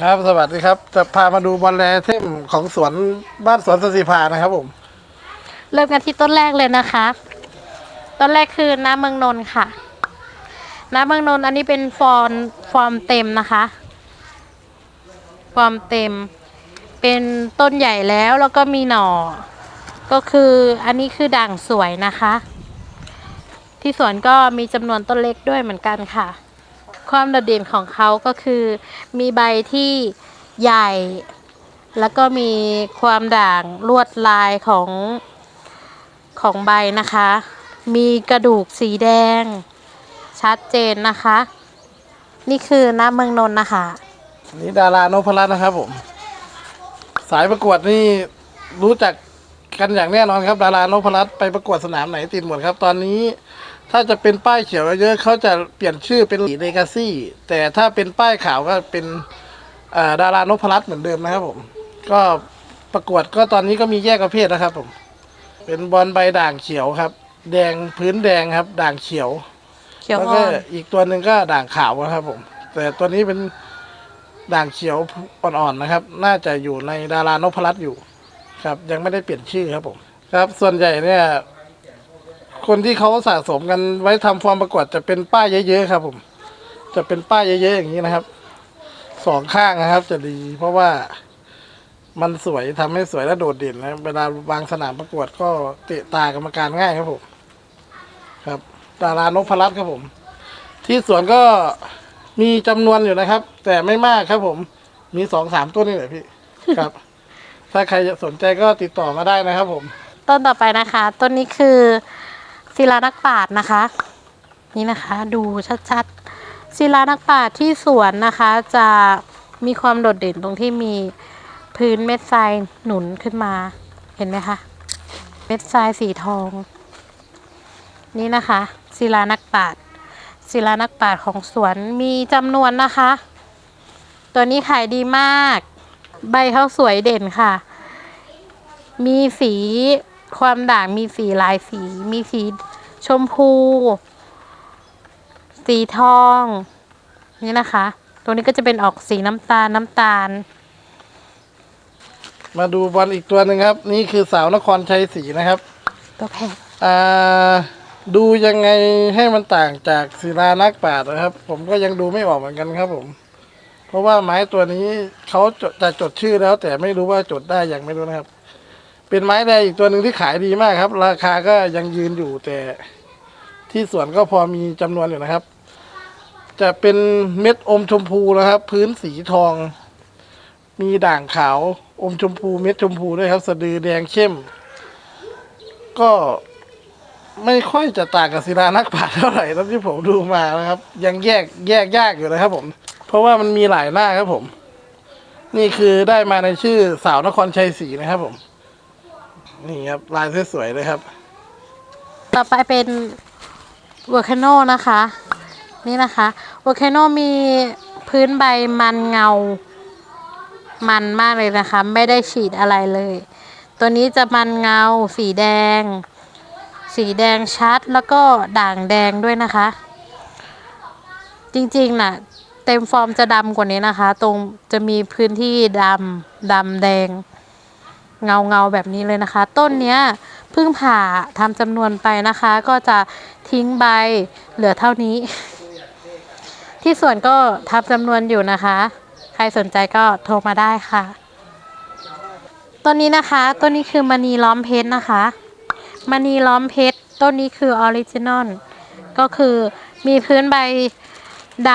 ครับสวัสดีครับ จะพามาดูบอลแรเทมของสวนบ้านสวนสศิภานะครับผม เริ่มกันที่ต้นแรกเลยนะคะ ต้นแรกคือน้ำเมืองนนท์ค่ะ น้ำเมืองนนท์อันนี้เป็นฟอร์มฟอร์มเต็มนะคะ ฟอร์มเต็ม เป็นต้นใหญ่แล้วแล้วก็มีหน่อ ก็คืออันนี้คือด่างสวยนะคะ ที่สวนก็มีจำนวนต้นเล็กด้วยเหมือนกันค่ะ ความโดดเด่นของเขาก็คือ มีใบที่ใหญ่ แล้วก็มีความด่างลวดลายของของใบนะคะ มีกระดูกสีแดง ชัดเจนนะคะ นี่คือน้ำเมืองนนท์นะคะนนี้ดารานพรัตน์นะครับผม สายประกวดนี่รู้จักกันอย่างแน่นอนครับ ดารานพรัตน์ไปประกวดสนามไหนติดหมดครับ ตอนนี้ ถ้าจะเป็นป้ายเขียวเยอะๆเขาจะเปลี่ยนชื่อเป็นหลีเลกาซี่ แต่ถ้าเป็นป้ายขาวก็เป็นเอ่อดารานพรัตน์เหมือนเดิมนะครับผม ก็ประกวดก็ตอนนี้ก็มีแยกประเภทนะครับผม เป็นบอลใบด่างเขียวครับ แดงพื้นแดงครับ ด่างเขียวเขียวแล้วอ่ก็อนอีกตัวหนึ่งก็ด่างขาวนะครับผม แต่ตัวนี้เป็นด่างเขียวอ่อนๆนะครับ น่าจะอยู่ในดารานพรัตน์อยู่ครับ ยังไม่ได้เปลี่ยนชื่อครับผม ครับ ส่วนใหญ่เนี่ย คนที่เขาสะสมกันไว้ทำฟอร์มประกวดจะเป็นป้ายเยอะๆครับ ผม จะเป็นป้ายเยอะๆอย่างนี้นะครับสองข้างนะครับ จะดี เพราะว่ามันสวยทำให้สวยและโดดเด่นนะเวลาวางสนามประกวดก็เตะตากรรมการง่ายครับผม ครับ ดารานพรัตน์ครับผม ที่สวนก็มีจำนวนอยู่นะครับ แต่ไม่มากครับผม มีสองสามต้นนี่แหละพี่ครับ ถ้าใครสนใจก็ติดต่อมาได้นะครับผม ต้นต่อไปนะคะ ต้นนี้คือ ศิลานักปราชญ์นะคะ นี่นะคะดูชัดๆศิลานักปราชญ์ที่สวนนะคะจะมีความโดดเด่นตรงที่มีพื้นเม็ดทรายหนุนขึ้นมาเห็นไหมคะเม็ดทรายสีทอง นี่นะคะศิลานักปราชญ์ศิลานักปราชญ์ของสวนมีจำนวนนะคะ ตัวนี้ขายดีมาก ใบเขาสวยเด่นค่ะ มีสีความด่างมีสีหลายสี มีสี ชมพู สีทอง นี่นะคะตัวนี้ก็จะเป็นออกสีน้ำตาลน้ำตาล มาดูบอลอีกตัวหนึ่งครับ นี่คือสาวนครชัยศรีนะครับ ตัวแพงอ่าดูยังไงให้มันต่างจากศิลานักปราชญ์นะครับ ผมก็ยังดูไม่ออกเหมือนกันครับผม เพราะว่าไม้ตัวนี้เขาจดจะจดชื่อแล้ว แต่ไม่รู้ว่าจดได้อย่างไม่รู้นะครับ เป็นไม้แดงอีกตัวหนึ่งที่ขายดีมากครับ ราคาก็ยังยืนอยู่แต่ที่สวนก็พอมีจำนวนอยู่นะครับ จะเป็นเม็ดอมชมพูนะครับ พื้นสีทอง มีด่างขาวอมชมพูเม็ดชมพูด้วยครับ สะดือแดงเข้ม ก็ไม่ค่อยจะต่างกับศิลานักปราเท่าไหร่ที่ผมดูมานะครับ ยังแยกแยกยากอยู่นะครับผม เพราะว่ามันมีหลายหน้าครับผม นี่คือได้มาในชื่อสาวนครชัยศรีนะครับผม นี่ครับลายสวยๆเลยครับ ต่อไปเป็นวอร์คโนนะคะ นี่นะคะวอร์คโนมีพื้นใบมันเงา มันมากเลยนะคะ ไม่ได้ฉีดอะไรเลย ตัวนี้จะมันเงา สีแดง สีแดงชัดแล้วก็ด่างแดงด้วยนะคะ จริงๆน่ะ เต็มฟอร์มจะดำกว่านี้นะคะ ตรงจะมีพื้นที่ดำดำแดง เงาเงาแบบนี้เลยนะคะ ต้นเนี้ยเพิ่งผ่าทำจำนวนไปนะคะ ก็จะทิ้งใบเหลือเท่านี้ ที่สวนก็ทำจำนวนอยู่นะคะ ใครสนใจก็โทรมาได้ค่ะต้นนี้นะคะต้นนี้คือมณีล้อมเพชรนะคะมณีล้อมเพชรต้นนี้คือออริจินอลก็คือมีพื้นใบด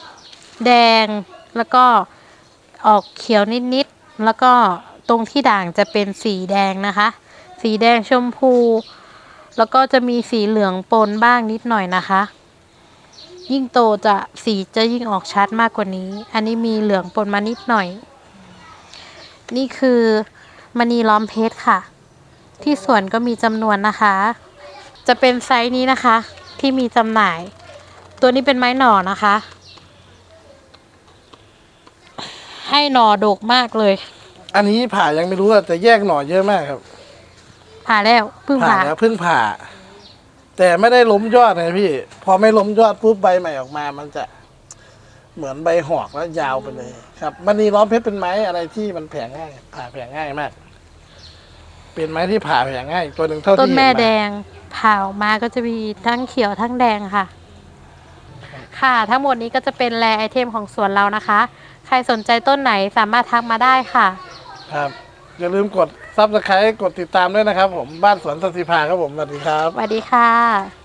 ำแดง แล้วก็ออกเขียวนิด ๆ แล้วก็ ตรงที่ด่างจะเป็นสีแดงนะคะ สีแดงชมพู แล้วก็จะมีสีเหลืองปนบ้างนิดหน่อยนะคะ ยิ่งโตจะสีจะยิ่งออกชัดมากกว่านี้ อันนี้มีเหลืองปนมานิดหน่อย นี่คือมณีล้อมเพชรค่ะ ที่สวนก็มีจำนวนนะคะ จะเป็นไซส์นี้นะคะ ที่มีจำหน่าย ตัวนี้เป็นไม้หน่อนะคะ ให้หน่อดกมากเลย อันนี้ผ่ายังไม่รู้แต่แยกหน่อเยอะมากครับ ผ่าแล้วเพิ่งผ่าผ่าแล้วเพิ่งผ่า แต่ไม่ได้ล้มยอดไงพี่ พอไม่ล้มยอดปุ๊บใบใหม่ออกมา มันจะเหมือนใบหอกแล้วยาวไปเลย ครับมันนีล้อมเพชรเป็นไม้อะไรที่มันแผ่ง่าย ผ่าแผ่ง่ายมาก เป็นไม้ที่ผ่าแผ่ง่าย ตัวหนึ่งเท่าต้นที่แม่เห็นแดมางผ่าออกมาก็จะมีทั้งเขียวทั้งแดงค่ะ ค่ะทั้งหมดนี้ก็จะเป็นแรไอเทมของสวนเรานะคะ ใครสนใจต้นไหนสามารถทักมาได้ค่ะ ครับ อย่าลืมกดซับสไครต์กดติดตามด้วยนะครับ ผมบ้านสวนสนติภาครับผมสวัสดีครับ สวัสดีค่ะ